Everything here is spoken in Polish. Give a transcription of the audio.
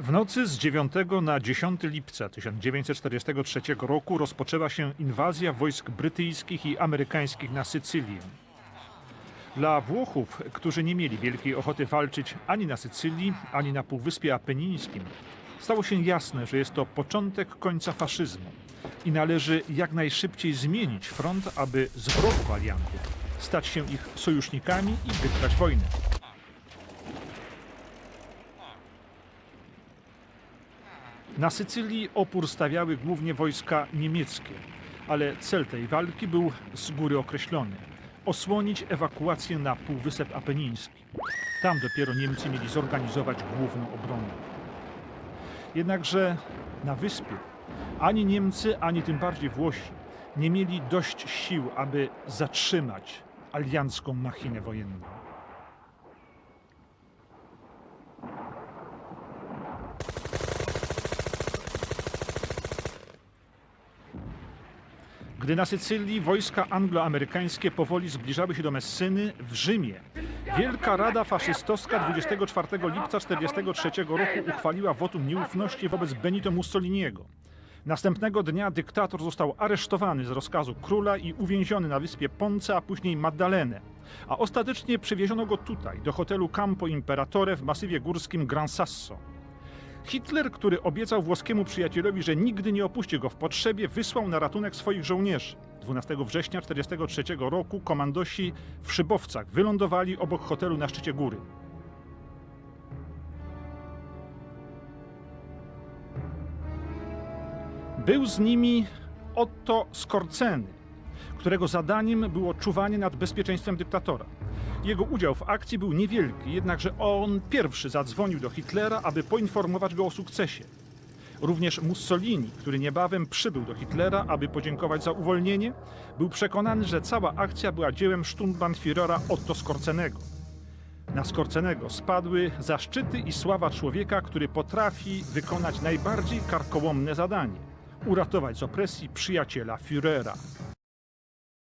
W nocy z 9 na 10 lipca 1943 roku rozpoczęła się inwazja wojsk brytyjskich i amerykańskich na Sycylię. Dla Włochów, którzy nie mieli wielkiej ochoty walczyć ani na Sycylii, ani na Półwyspie Apenińskim, stało się jasne, że jest to początek końca faszyzmu i należy jak najszybciej zmienić front, aby z wrogów aliantów stać się ich sojusznikami i wygrać wojnę. Na Sycylii opór stawiały głównie wojska niemieckie, ale cel tej walki był z góry określony osłonić ewakuację na Półwysep Apeniński. Tam dopiero Niemcy mieli zorganizować główną obronę. Jednakże na wyspie ani Niemcy, ani tym bardziej Włosi nie mieli dość sił, aby zatrzymać aliancką machinę wojenną. Gdy na Sycylii wojska angloamerykańskie powoli zbliżały się do Messyny w Rzymie, Wielka Rada Faszystowska 24 lipca 1943 roku uchwaliła wotum nieufności wobec Benito Mussoliniego. Następnego dnia dyktator został aresztowany z rozkazu króla i uwięziony na wyspie Ponce, a później Maddalene. A ostatecznie przywieziono go tutaj, do hotelu Campo Imperatore w masywie górskim Gran Sasso. Hitler, który obiecał włoskiemu przyjacielowi, że nigdy nie opuści go w potrzebie, wysłał na ratunek swoich żołnierzy. 12 września 1943 roku komandosi w Szybowcach wylądowali obok hotelu na szczycie góry. Był z nimi Otto Skorceny, którego zadaniem było czuwanie nad bezpieczeństwem dyktatora. Jego udział w akcji był niewielki, jednakże on pierwszy zadzwonił do Hitlera, aby poinformować go o sukcesie. Również Mussolini, który niebawem przybył do Hitlera, aby podziękować za uwolnienie, był przekonany, że cała akcja była dziełem Sturmbannführera Otto Skorcenego. Na Skorcenego spadły zaszczyty i sława człowieka, który potrafi wykonać najbardziej karkołomne zadanie uratować z opresji przyjaciela Führera.